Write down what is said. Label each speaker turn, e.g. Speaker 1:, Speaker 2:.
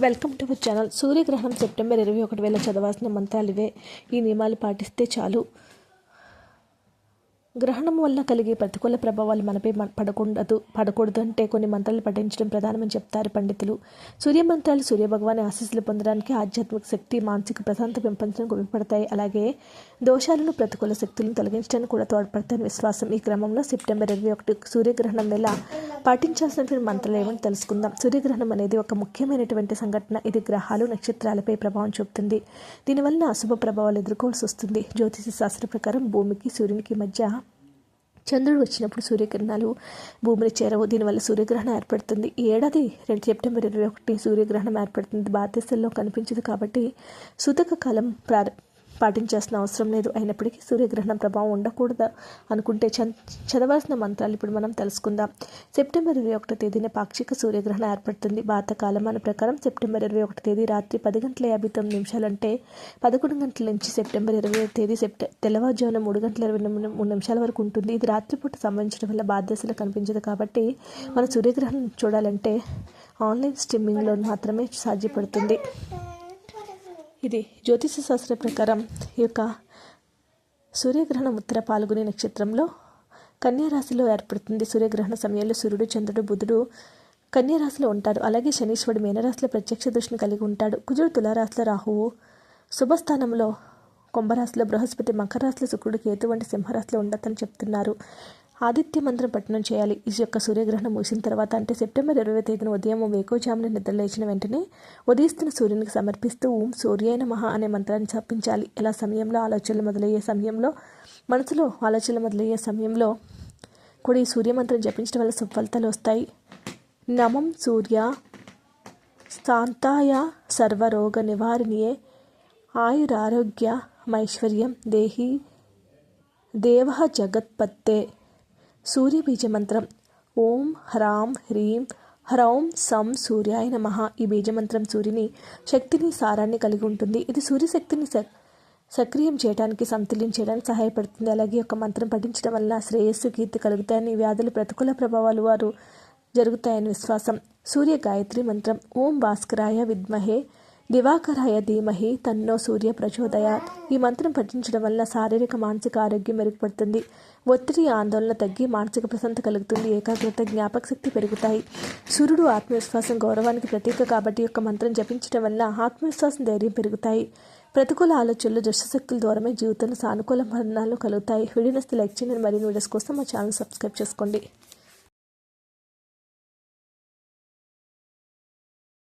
Speaker 1: Welcome to our channel సూర్యగ్రహణం September ఇరవై ఒకటి వేల చదవాల్సిన మంత్రాలు ఇవే. ఈ నియమాలు పాటిస్తే చాలు. గ్రహణం వల్ల కలిగే ప్రతికూల ప్రభావాలు మనపై పడకూడదు పడకూడదు. అంటే కొన్ని మంత్రాలు పఠించడం ప్రధానమని చెప్తారు పండితులు. సూర్య మంత్రాలు సూర్య ఆశీస్సులు పొందడానికి ఆధ్యాత్మిక శక్తి మానసిక ప్రశాంత పెంపొందడానికి ఉపయోగపడతాయి. అలాగే దోషాలను ప్రతికూల శక్తులను తొలగించడానికి కూడా తోడ్పడతాయని విశ్వాసం. ఈ క్రమంలో సెప్టెంబర్ ఇరవై ఒకటి సూర్యగ్రహణం వేళ పాటించాల్సిన మంత్రాలు ఏమని తెలుసుకుందాం. సూర్యగ్రహణం అనేది ఒక ముఖ్యమైనటువంటి సంఘటన. ఇది గ్రహాలు నక్షత్రాలపై ప్రభావం చూపుతుంది. దీనివల్ల అశుభ ప్రభావాలు ఎదుర్కోవాల్సి వస్తుంది. జ్యోతిష శాస్త్ర ప్రకారం భూమికి సూర్యునికి మధ్య చంద్రుడు వచ్చినప్పుడు సూర్యకిరణాలు భూమిని చేరవు. దీనివల్ల సూర్యగ్రహణం ఏర్పడుతుంది. ఈ ఏడాది రెండు సెప్టెంబర్ ఇరవై ఒకటి సూర్యగ్రహణం ఏర్పడుతుంది. భారతదేశంలో కనిపించదు కాబట్టి సూతక కాలం ప్రార పాటించాల్సిన అవసరం లేదు. అయినప్పటికీ సూర్యగ్రహణం ప్రభావం ఉండకూడదు అనుకుంటే చదవాల్సిన మంత్రాలు ఇప్పుడు మనం తెలుసుకుందాం. సెప్టెంబర్ ఇరవై ఒకటో తేదీన పాక్షిక సూర్యగ్రహణం ఏర్పడుతుంది. భారత కాలమాన ప్రకారం సెప్టెంబర్ ఇరవై ఒకటో తేదీ రాత్రి పది గంటల యాభై తొమ్మిది నిమిషాలు అంటే పదకొండు గంటల నుంచి సెప్టెంబర్ ఇరవై తేదీ సెప్టె తెల్లవారుజామున మూడు గంటల ఇరవై మూడు నిమిషాల వరకు ఉంటుంది. ఇది రాత్రిపూట సంబంధించడం వల్ల బాధ్యతలు కనిపించదు కాబట్టి మన సూర్యగ్రహణం చూడాలంటే ఆన్లైన్ స్ట్రీమింగ్లో మాత్రమే సాధ్యపడుతుంది. ఇది జ్యోతిష శాస్త్ర ప్రకారం ఈ యొక్క సూర్యగ్రహణం ఉత్తర పాల్గొనే నక్షత్రంలో కన్యారాశిలో ఏర్పడుతుంది. సూర్యగ్రహణ సమయంలో సూర్యుడు చంద్రుడు బుధుడు కన్యారాశిలో ఉంటారు. అలాగే శనీశ్వరుడు మీనరాశిలో ప్రత్యక్ష దృష్టిని కలిగి ఉంటాడు. కుజుడు తులారాశిలో రాహువు. శుభస్థానంలో కుంభరాశిలో బృహస్పతి మకర రాశిలో శుక్రుడు కేతు వంటి సింహరాశిలో ఉండొద్దని చెప్తున్నారు. ఆదిత్య మంత్రం పట్టణం చేయాలి. ఈ యొక్క సూర్యగ్రహణం ముగిసిన తర్వాత అంటే సెప్టెంబర్ ఇరవై తేదీన ఉదయం వేకోజామున నిద్రలేచిన వెంటనే ఉదయిస్తున్న సూర్యునికి సమర్పిస్తూ ఓం సూర్యైన మహా అనే మంత్రాన్ని జపించాలి. ఇలా సమయంలో ఆలోచనలు మొదలయ్యే సమయంలో మనసులో ఆలోచనలు మొదలయ్యే సమయంలో కూడా ఈ సూర్య మంత్రం జపించడం వల్ల సుఫలితాలు వస్తాయి. నమం సూర్య శాంతాయ సర్వరోగ నివారిణియే ఆయురారోగ్య మైశ్వర్యం దేహి దేవ జగత్పత్తే. సూర్యబీజ మంత్రం ఓం హ్రాం హ్రీం హ్రౌం సం సూర్యాయ నమః. ఈ బీజమంత్రం సూర్యుని శక్తిని సారాన్ని కలిగి ఉంటుంది. ఇది సూర్యశక్తిని స సక్రియం చేయడానికి సమతుల్యం చేయడానికి సహాయపడుతుంది. అలాగే ఒక మంత్రం పఠించడం వల్ల శ్రేయస్సు కీర్తి కలుగుతాయని వ్యాధులు ప్రతికూల ప్రభావాలు వారు జరుగుతాయని విశ్వాసం. సూర్య గాయత్రి మంత్రం. ఓం భాస్కరాయ విద్మహే దివాకరాయ ధీమహి తన్నో సూర్య ప్రచోదయాత్. ఈ మంత్రం పఠించడం వల్ల శారీరక మానసిక ఆరోగ్యం మెరుగుపడుతుంది. ఒత్తిడి ఆందోళన తగ్గి మానసిక ప్రశాంతత కలుగుతుంది ఏకాగ్రత జ్ఞాపక శక్తి పెరుగుతాయి. సూర్యుడు ఆత్మవిశ్వాసం గౌరవానికి ప్రతీక కాబట్టి యొక్క మంత్రం జపించడం వల్ల ఆత్మవిశ్వాసం ధైర్యం పెరుగుతాయి. ప్రతికూల ఆలోచనలు దుష్టశక్తుల ద్వారమే జీవితంలో సానుకూల మరణాలు కలుగుతాయి. వీడియోస్ లైక్ చేయండి. మరిన్ని వీడియోస్ కోసం మా ఛానల్ సబ్స్క్రైబ్ చేసుకోండి.